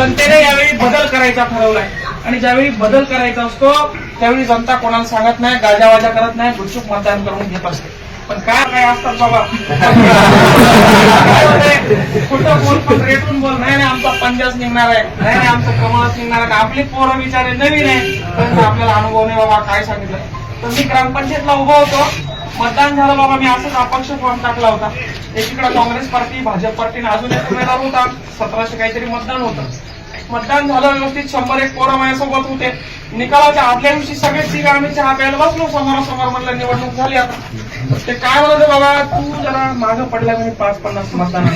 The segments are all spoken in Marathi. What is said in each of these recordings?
जनतेने यावेळी बदल करायचा ठरवलाय. आणि ज्यावेळी बदल करायचा असतो त्यावेळी जनता कोणाला सांगत नाही गाजावाजा करत नाही गुपचूप मतदान करून घेत असते. पण काय काय असतात बाबा? कुठं बोल पण रेटून बोल. नाही नाही आमचा पंजाच निघणार आहे. नाही नाही आमचं कमळच निघणार आहे. आपली पोरं विचारे नवीन आहे आपल्याला अनुभव नाही बाबा काय सांगितलं. तर मी ग्रामपंचायतला उभा होतो. मतदान झालं बाबा मी असंच अपक्ष फॉर्म टाकला होता. एकीकडे काँग्रेस पार्टी भाजप पार्टीने अजून एक उमेदवार होता. सतराशे काहीतरी मतदान होतं. मतदान झालं व्यवस्थित शंभर एक पोरं माझ्यासोबत होते. निकालाच्या आदल्या दिवशी सगळेच तिघ आम्ही चहा प्यायला बसलो समोरासमोर म्हणलं निवडणूक झाली आता. ते काय म्हणत बाबा तू जरा मागं पडला म्हणजे पाच पन्नास मतदान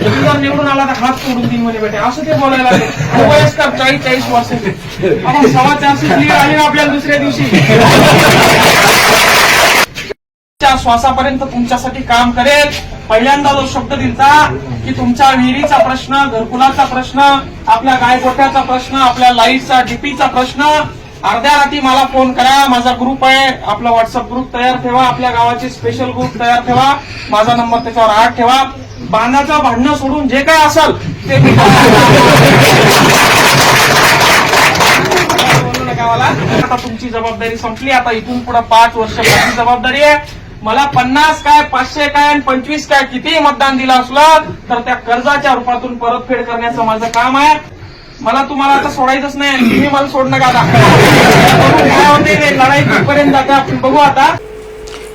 तू जर निवडून आला तर हात सोडून देईन म्हणे बेटे असं ते बोलायला लागले. वयस्कर चाळीस चाळीस वर्ष आपण सव्वा चारशे क्लिअर आली ना आपल्याला दुसऱ्या दिवशी. श्वासापर्यंत तुमच्यासाठी काम करेल. पहिल्यांदा जो शब्द दिलता की तुमच्या विहिरीचा प्रश्न घरकुलाचा प्रश्न आपल्या गायगोठ्याचा प्रश्न आपल्या लाईटचा डीपीचा प्रश्न अर्ध्या रात्री मला फोन करा माझा ग्रुप आहे आपला व्हॉट्सअप ग्रुप तयार ठेवा आपल्या गावाचे स्पेशल ग्रुप तयार ठेवा माझा नंबर त्याच्यावर आठ ठेवा. बांधाचं भांडणं सोडून जे काय असेल ते मी आता तुमची जबाबदारी संपली आता इथून पुढे पाच वर्ष माझी जबाबदारी आहे. मला पन्नास काय पाचशे काय आणि पंचवीस काय कितीही मतदान दिलं असलं तर त्या कर्जाच्या रूपातून परतफेड करण्याचं माझं काम आहे. मला तुम्हाला आता सोडायचंच नाही तुम्ही मला सोडणं का दाखवा? काय होते लढाई कुठपर्यंत जाते आपण बघू आता.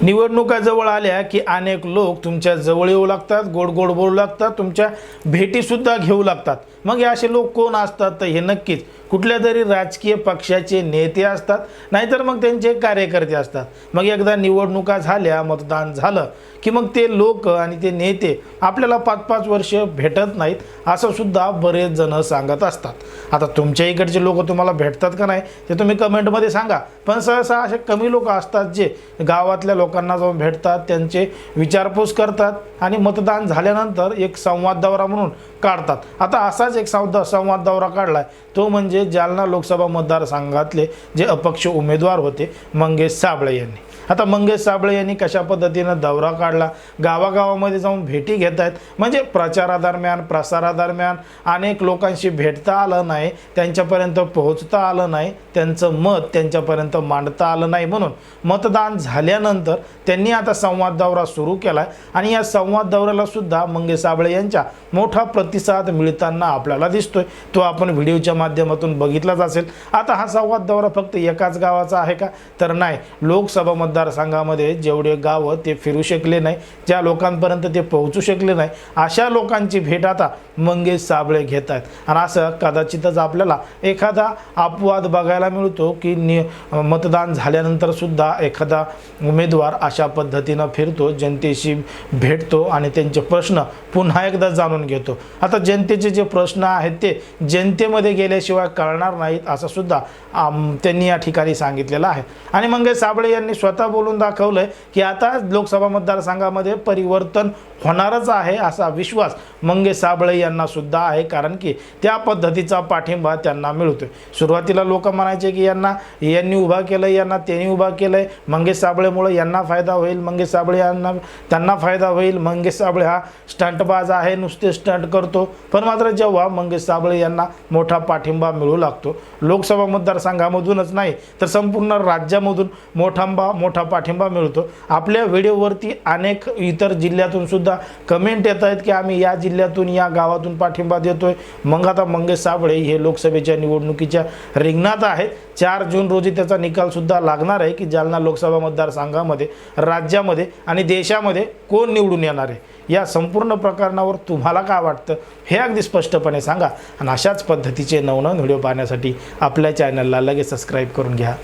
निवडणुका जवळ आल्या की अनेक लोक तुमच्या जवळ येऊ लागतात गोड गोड बोलू लागतात तुमच्या भेटीसुद्धा घेऊ लागतात. मग हे असे लोक कोण असतात? तर हे नक्कीच कुठल्या तरी राजकीय पक्षाचे नेते असतात नाहीतर मग त्यांचे कार्यकर्ते असतात. मग एकदा निवडणुका झाल्या मतदान झालं की मग ते लोक आणि ते नेते आपल्याला पाच पाच वर्ष भेटत नाहीत असं सुद्धा बरेच जण सांगत असतात. आता तुमच्या इकडचे लोक तुम्हाला भेटतात का नाही ते तुम्ही कमेंटमध्ये सांगा. पण सहसा असे कमी लोक असतात जे गावातल्या लोक लोकांना जाऊन भेटतात त्यांचे विचारपूस करतात आणि मतदान झाल्यानंतर एक संवाद दौरा म्हणून काढतात. आता असाच एक संवाद संवाद दौरा काढला आहे तो म्हणजे जालना लोकसभा मतदारसंघातले जे अपक्ष उमेदवार होते मंगेश साबळे यांनी. आता मंगेश साबळे यांनी कशा पद्धतीनं दौरा काढला? गावागावामध्ये जाऊन भेटी घेत आहेत. म्हणजे प्रचारादरम्यान प्रसारादरम्यान अनेक लोकांशी भेटता आलं नाही त्यांच्यापर्यंत पोहोचता आलं नाही त्यांचं मत त्यांच्यापर्यंत मांडता आलं नाही म्हणून मतदान झाल्यानंतर त्यांनी आता संवाद दौरा सुरू केला आहे आणि या संवाद दौऱ्याला सुद्धा मंगेश साबळे यांच्या मोठा प्रतिसाद मिळताना आपल्याला दिसतोय. तो आपण व्हिडिओच्या माध्यमातून बघितलाच असेल. आता हा संवाद दौरा फक्त एकाच गावाचा आहे का? तर नाही. लोकसभा मतदारसंघामध्ये जेवढे गावं ते फिरू शकले नाही ज्या लोकांपर्यंत ते पोहोचू शकले नाही अशा लोकांची भेट आता मंगेश साबळे घेत आहेत. आणि असं कदाचितच आपल्याला एखादा अपवाद बघायला मिळतो की नि मतदान झाल्यानंतर सुद्धा एखादा उमेदवार अशा पद्धतीनं फिरतो जनतेशी भेटतो आणि त्यांचे प्रश्न पुन्हा एकदा जाणून घेतो. आता जनतेचे जे प्रश्न आहेत ते जनतेमध्ये गेल्याशिवाय कळणार नाहीत असं सुद्धा आम, त्यांनी या ठिकाणी सांगितलेलं आहे. आणि मंगेश साबळे यांनी स्वतः बोलून दाखवलंय की आता लोकसभा मतदारसंघामध्ये परिवर्तन होणारच आहे असा विश्वास मंगेश साबळे यांना सुद्धा आहे कारण की त्या पद्धतीचा पाठिंबा त्यांना मिळतोय. सुरुवातीला लोक म्हणायचे की यांना यांनी उभा केलं यांना त्यांनी उभा केलंय. मंगेश साबळेमुळे यांना त्यांना फायदा होईल. मंगेश साबळे यांना त्यांना फायदा होईल. मंगेश साबळे हा स्टंटबाज आहे नुसते स्टंट करतो. पण मात्र जेव्हा मंगेश साबळे यांना मोठा पाठिंबा मिळू लागतो लोकसभा मतदारसंघामधूनच नाही तर संपूर्ण राज्यामधून मोठांबा मोठा पाठिंबा मिळतो. आपल्या व्हिडिओवरती अनेक इतर जिल्ह्यातून सुद्धा कमेंट येत आहेत की आम्ही या जिल्ह्यातून या गावातून पाठिंबा देतोय. मग आता मंगेश साबळे हे लोकसभेच्या निवडणुकीच्या रिंगणात आहेत. चार जून रोजी त्याचा निकालसुद्धा लागणार आहे की जालना लोकसभा मतदारसंघामध्ये राज्यामध्ये आणि देशामध्ये कोण निवडून येणार आहे? या संपूर्ण प्रकरणावर तुम्हाला काय वाटतं? हे अगदी स्पष्टपणे सांगा. आणि अशाच पद्धतीचे नवनवीन व्हिडिओ पाहण्यासाठी आपल्या चॅनलला लगेच सबस्क्राईब करून घ्या.